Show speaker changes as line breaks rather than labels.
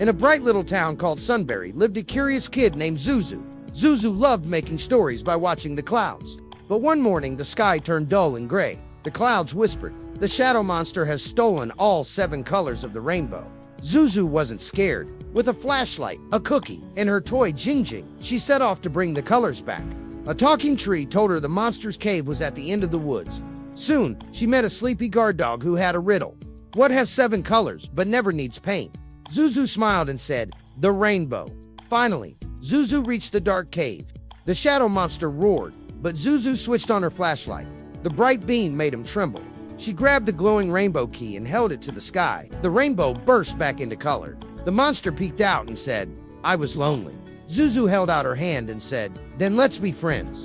In a bright little town called Sunbury lived a curious kid named Zuzu. Zuzu loved making stories by watching the clouds. But one morning, the sky turned dull and gray. The clouds whispered, The shadow monster has stolen all seven colors of the rainbow. Zuzu wasn't scared. With a flashlight, a cookie, and her toy Jing Jing, she set off to bring the colors back. A talking tree told her the monster's cave was at the end of the woods. Soon, she met a sleepy guard dog who had a riddle. What has seven colors but never needs paint? Zuzu smiled and said, The rainbow. Finally, Zuzu reached the dark cave. The shadow monster roared, but Zuzu switched on her flashlight. The bright beam made him tremble. She grabbed the glowing rainbow key and held it to the sky. The rainbow burst back into color. The monster peeked out and said, I was lonely. Zuzu held out her hand and said, Then let's be friends.